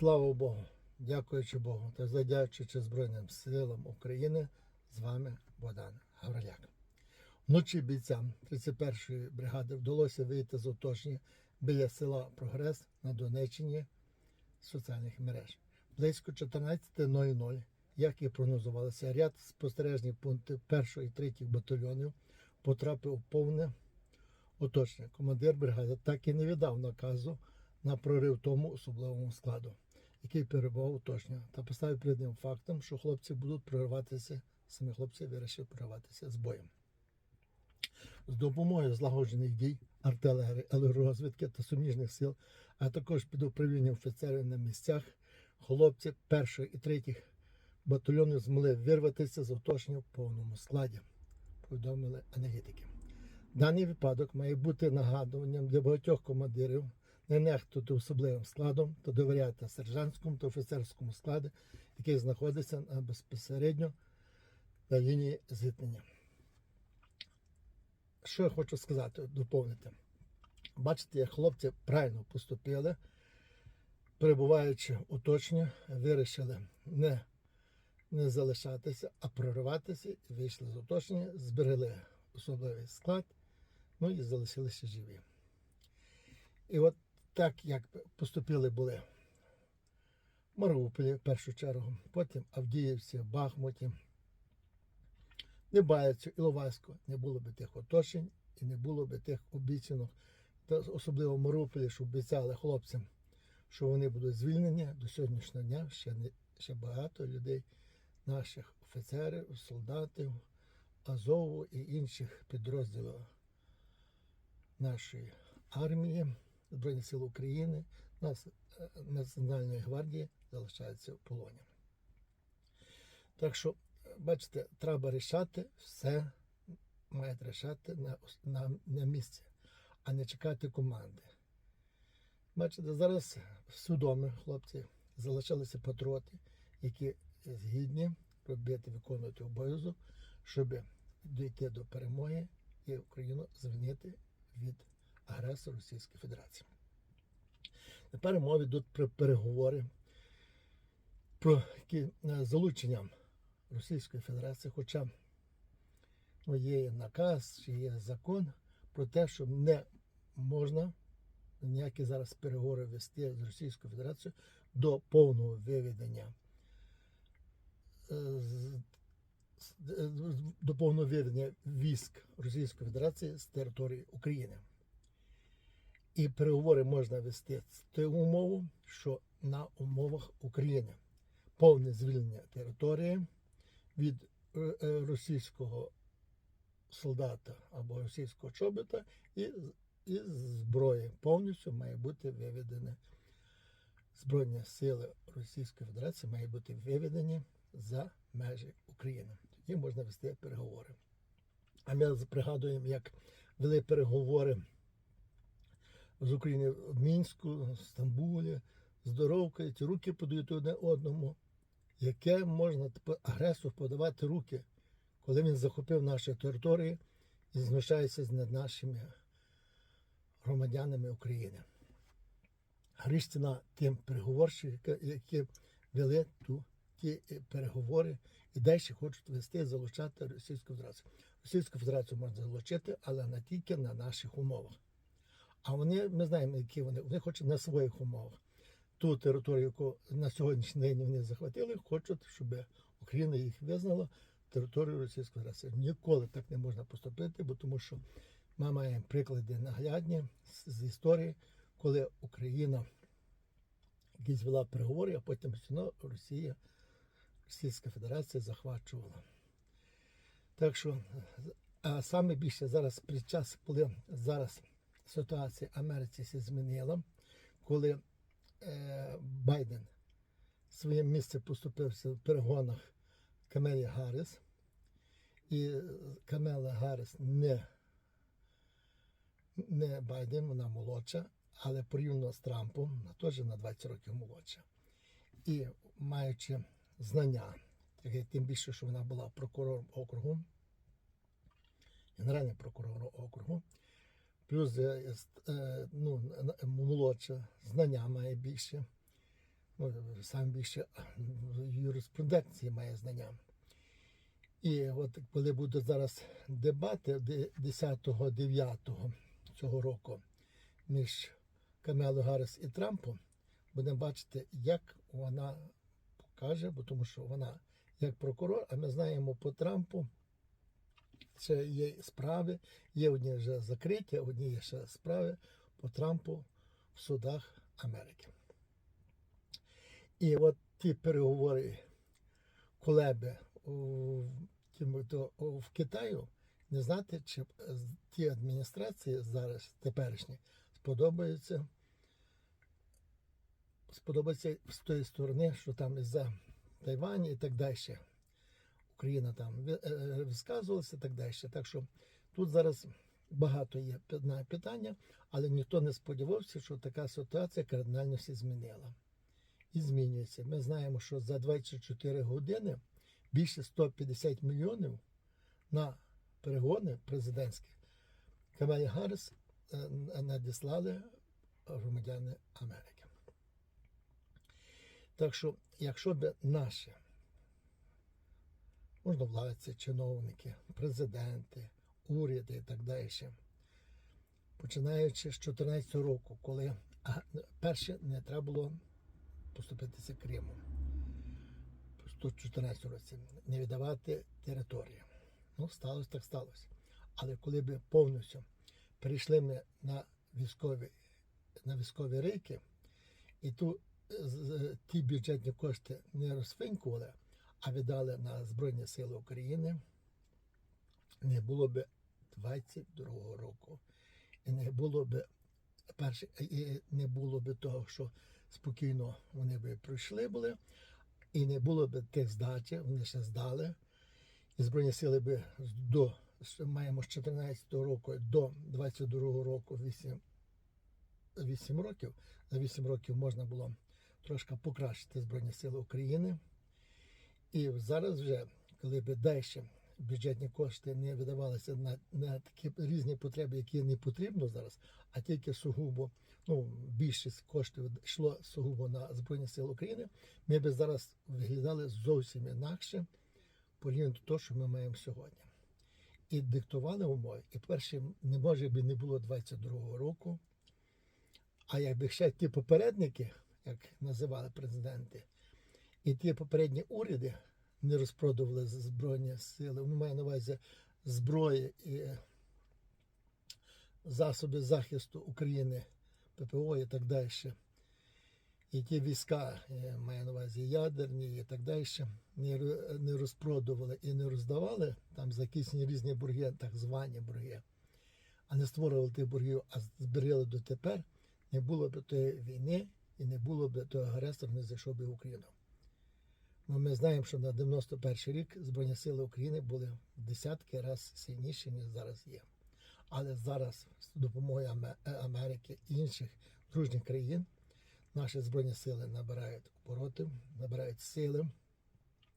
Слава Богу, дякуючи Богу та задячуючи Збройним силам України, з вами Богдан Гавриляк. Вночі бійцям 31-ї бригади вдалося вийти з оточення біля села Прогрес на Донеччині соціальних мереж. Близько 14.00, як і прогнозувалося, ряд спостережних пунктів 1 і 3 батальйонів потрапив у повне оточення. Командир бригади так і не віддав наказу на прорив тому особливому складу, який перебував уточнення, та поставив перед ним фактом, що хлопці будуть прориватися, самі хлопці вирішили прориватися з боєм. З допомогою злагоджених дій артилерії, аеророзвідки та суміжних сил, а також під управлінням офіцерів на місцях, хлопці першої і третіх батальйонів змогли вирватися з оточення в повному складі, повідомили аналітики. Даний випадок має бути нагадуванням для багатьох командирів не нехтувати особливим складом та довіряти сержантському та офіцерському складу, який знаходиться безпосередньо на лінії зіткнення. Що я хочу сказати, доповнити. Бачите, як хлопці правильно поступили, перебуваючи в оточенні, вирішили не, не залишатися, а прориватися і вийшли з оточення, зберегли особливий склад, ну і залишилися живі. І от так, як поступили були. В Маріуполі в першу чергу, потім Авдіївці, Бахмуті, Небаєцю, Іловайську не було би тих оточень і не було би тих обіцянок, особливо в Маріуполі, що обіцяли хлопцям, що вони будуть звільнені. До сьогоднішнього дня. Ще не ще багато людей, наших офіцерів, солдатів, Азову і інших підрозділів нашої армії, Збройних сил України, нас, е, Національної гвардії залишаються в полоні. Так що, бачите, треба рішати все, мають рішати на, на, на місці, а не чекати команди. Бачите, зараз свідомі хлопці залишилися патроти, які згідні робити, виконувати обов'язок, щоб дійти до перемоги і Україну звільнити від агресора Російської Федерації. Тепер мова йдуть про переговори про е, залучення Російської Федерації, хоча ну, є наказ, є закон про те, що не можна ніякі зараз переговори вести з Російською Федерацією до повного виведення е, е, до повного виведення військ Російської Федерації з території України. І переговори можна вести з тою умовою, що на умовах України повне звільнення території від е, е, російського солдата або російського чобита і, і зброї повністю має бути виведені Збройні сили Російської Федерації має бути виведені за межі України. Тоді можна вести переговори. А ми пригадуємо, як вели переговори з України в Мінську, Стамбулі, здоровкою, ці руки подають одне одному. Яке можна агресор подавати руки, коли він захопив наші території і знущається над нашими громадянами України? Грішtina тим переговорщикам, які вели ту, ті переговори і далі хочуть вести, залучати Російську Федерацію. Російську Федерацію можна залучити, але не тільки на наших умовах. А вони, ми знаємо, які вони, вони хочуть на своїх умовах. Ту територію, яку на сьогоднішній день вони захватили, хочуть, щоб Україна їх визнала територією Російської Федерації. Ніколи так не можна поступити, бо тому що ми маємо приклади наглядні з, історії, коли Україна якісь вела переговори, а потім одно Росія, Російська Федерація захвачувала. Так що, а саме більше зараз під час, коли зараз ситуація в Америці змінила, коли е, Байден своє місце поступився в перегонах Камелі Гарріс, і Камела Гарріс не, не Байден, вона молодша, але порівняно з Трампом, вона теж на 20 років молодша. І маючи знання, тим більше, що вона була прокурором округу, генеральним прокурором округу, плюс е, е, ну, молодша, знання має більше. ну, саме більше юриспруденції має знання. І от коли будуть зараз дебати 10-9 цього року між Камелою Гарріс і Трампом, будемо бачити, як вона покаже, бо тому що вона як прокурор, а ми знаємо по Трампу, це є справи, є одні вже закриті, одні є ще справи по Трампу в судах Америки. І от ті переговори Кулеби в Китаю, не знати, чи ті адміністрації зараз теперішні сподобаються, сподобається з тої сторони, що там із-за Тайваня і так далі. Україна там ви- е, висказувалася і так далі. Так що тут зараз багато є питання, але ніхто не сподівався, що така ситуація кардинально все змінила. І змінюється. Ми знаємо, що за 24 години більше 150 мільйонів на перегони президентські Камалі Гарріс е, надіслали громадяни Америки. Так що, якщо б наші можновладці, чиновники, президенти, уряди і так далі, починаючи з 2014 року, коли перше не треба було поступитися Криму. В 2014 році не віддавати територію. Ну, сталося так сталося. Але коли б повністю перейшли ми на військові, на військові рейки, і ту, ті бюджетні кошти не розфинькували, а віддали на Збройні Сили України, не було б 22-го року. І не було б перше, і не було б того, що спокійно вони б пройшли були, і не було б тих здачі, вони ще здали. І Збройні сили би до маємо з 14 року до 22 року 8, 8 років. За 8 років можна було трошки покращити Збройні Сили України. І зараз вже, коли б далі бюджетні кошти не видавалися на, на такі різні потреби, які не потрібно зараз, а тільки сугубо, ну, більшість коштів йшло сугубо на Збройні Сили України, ми б зараз виглядали зовсім інакше порівняно до того, що ми маємо сьогодні. І диктували умови. І перше, не може би не було 22-го року. А якби ще ті попередники, як називали президенти, і ті попередні уряди не розпродували збройні сили, ну, маю на увазі зброї і засоби захисту України, ППО і так далі. І ті війська, маю на увазі ядерні і так далі, не, розпродували і не роздавали там за якісь різні борги, так звані борги, а не створювали тих боргів, а зберігали дотепер, не було б тої війни і не було б того агресора, не зайшов би в Україну. Бо ми знаємо, що на 91 рік Збройні Сили України були в десятки разів сильніші, ніж зараз є. Але зараз з допомогою е, Америки і інших дружніх країн наші збройні сили набирають обороти, набирають сили.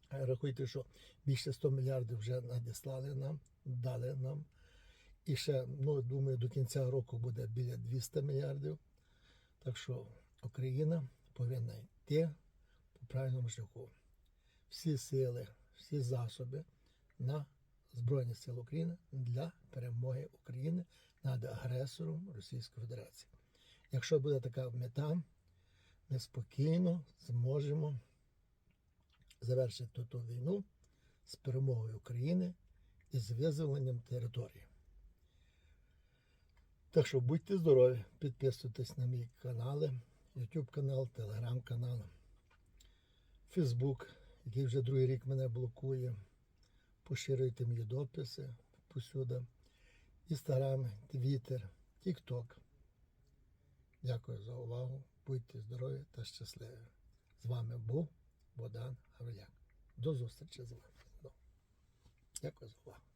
Рахуйте, що більше 100 мільярдів вже надіслали нам, дали нам. І ще, ну, думаю, до кінця року буде біля 200 мільярдів. Так що Україна повинна йти по правильному шляху. Всі сили, всі засоби на Збройні Сили України для перемоги України над агресором Російської Федерації. Якщо буде така мета, ми спокійно зможемо завершити ту війну з перемогою України і з визволенням території. Так що будьте здорові, підписуйтесь на мій канали, YouTube канал, Telegram канал, Facebook, який вже другий рік мене блокує. Поширюйте мої дописи посюди. Інстаграм, Твіттер, Тікток. Дякую за увагу. Будьте здорові та щасливі. З вами був Богдан Гавриляк. До зустрічі з вами. Дякую за увагу.